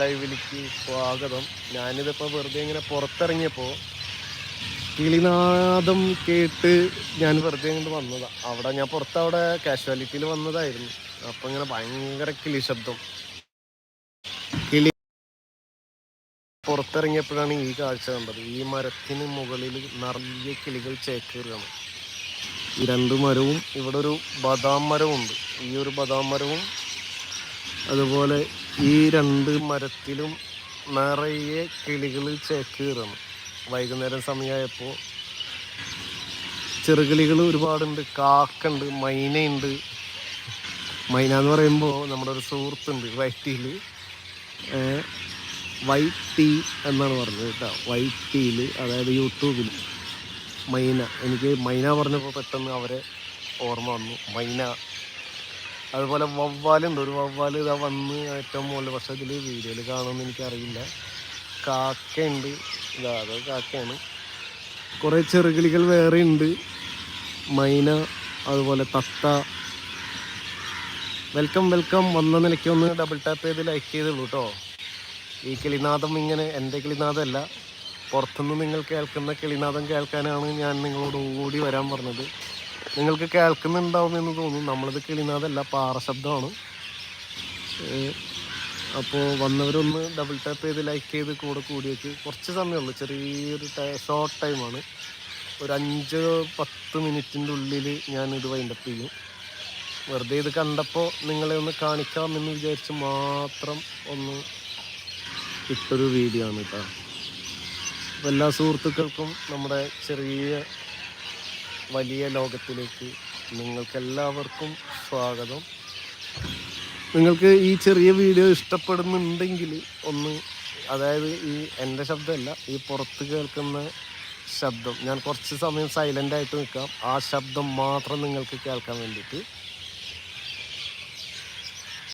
ലൈവിലേക്ക് സ്വാഗതം. ഞാനിതിപ്പോൾ വെറുതെ ഇങ്ങനെ പുറത്തിറങ്ങിയപ്പോൾ കിളിനാദം കേട്ട് ഞാൻ വെറുതെ ഇങ്ങോട്ട് വന്നതാണ് അവിടെ ഞാൻ പുറത്ത് അവിടെ കാഷ്വാലിറ്റിയിൽ വന്നതായിരുന്നു. അപ്പം ഇങ്ങനെ ഭയങ്കര കിളി ശബ്ദം. കിളി പുറത്തിറങ്ങിയപ്പോഴാണ് ഈ കാഴ്ച കണ്ടത്. ഈ മരത്തിന് മുകളിൽ നിറയെ കിളികൾ ചേക്കേറുകയാണ്. ഈ രണ്ട് മരവും ഇവിടെ ഒരു ബദാം ഉണ്ട് ഈ ഒരു ബദാം മരവും അതുപോലെ ഈ രണ്ട് മരത്തിലും നിറയെ കിളികൾ ചേക്കേറാണ് വൈകുന്നേരം സമയമായപ്പോൾ ചെറുകിളികൾ ഒരുപാടുണ്ട് കാക്കുണ്ട് മൈനയുണ്ട്. മൈന എന്ന് പറയുമ്പോൾ നമ്മുടെ ഒരു സുഹൃത്തുണ്ട് വൈറ്റിയിൽ വൈറ്റ് ടീ എന്നാണ് പറഞ്ഞത് കേട്ടോ. വൈറ്റ് ടീയിൽ അതായത് യൂട്യൂബിൽ മൈന. എനിക്ക് മൈന പറഞ്ഞപ്പോൾ പെട്ടെന്ന് അവരെ ഓർമ്മ വന്നു. മൈന. അതുപോലെ വവ്വാലുണ്ട്. ഒരു വവ്വാൽ ഇതാ വന്ന് ഏറ്റവും മുകളിൽ. പക്ഷെ ഇതിൽ വീഡിയോയിൽ കാണുമെന്ന് എനിക്കറിയില്ല. കാക്കയുണ്ട്. ഇതാ അത് കാക്കയാണ്. കുറേ ചെറുകിളികൾ വേറെ ഉണ്ട്. മൈന അതുപോലെ തത്ത. Welcome welcome. വന്ന നിലയ്ക്ക് ഒന്ന് ഡബിൾ ടാപ്പ് ചെയ്ത് ലൈക്ക് ചെയ്തുള്ളൂ കേട്ടോ ഈ കിളിനാഥം ഇങ്ങനെ എന്റെ കിളിനാഥമല്ല പുറത്തുനിന്ന് നിങ്ങൾ കേൾക്കുന്ന കിളിനാഥം കേൾക്കാനാണ് ഞാൻ നിങ്ങളോട് ഓടി വരാൻ പറഞ്ഞത്. നിങ്ങൾക്ക് കേൾക്കുന്നുണ്ടാവുമെന്ന് തോന്നുന്നു. നമ്മളിത് കിളിനാഥല്ല പാറ ശബ്ദമാണ്. അപ്പോൾ വന്നവരൊന്ന് ഡബിൾ ടാപ്പ് ചെയ്ത് ലൈക്ക് ചെയ്ത് കൂടെ കൂടിയേക്ക്. കുറച്ച് സമയമുള്ളൂ. ചെറിയൊരു ഷോർട്ട് ടൈമാണ് ഒരു അഞ്ച് പത്ത് മിനിറ്റിന്റെ ഉള്ളിൽ ഞാൻ ഇത് വൈൻഡപ്പ് ചെയ്യും. വെറുതെ ഇത് കണ്ടപ്പോൾ നിങ്ങളെ ഒന്ന് കാണിക്കാമെന്ന് വിചാരിച്ച് മാത്രം ഒന്ന് ഇട്ടൊരു വീഡിയോ ആണ് കേട്ടോ എല്ലാ സുഹൃത്തുക്കൾക്കും നമ്മുടെ ചെറിയ വലിയ ലോകത്തിലേക്ക് നിങ്ങൾക്കെല്ലാവർക്കും സ്വാഗതം. നിങ്ങൾക്ക് ഈ ചെറിയ വീഡിയോ ഇഷ്ടപ്പെടുന്നുണ്ടെങ്കിൽ ഒന്ന് അതായത് ഈ എന്റെ ശബ്ദമല്ല ഈ പുറത്ത് കേൾക്കുന്ന ശബ്ദം. ഞാൻ കുറച്ച് സമയം സൈലന്റായിട്ട് നിൽക്കാം. ആ ശബ്ദം മാത്രം നിങ്ങൾക്ക് കേൾക്കാൻ വേണ്ടിയിട്ട്.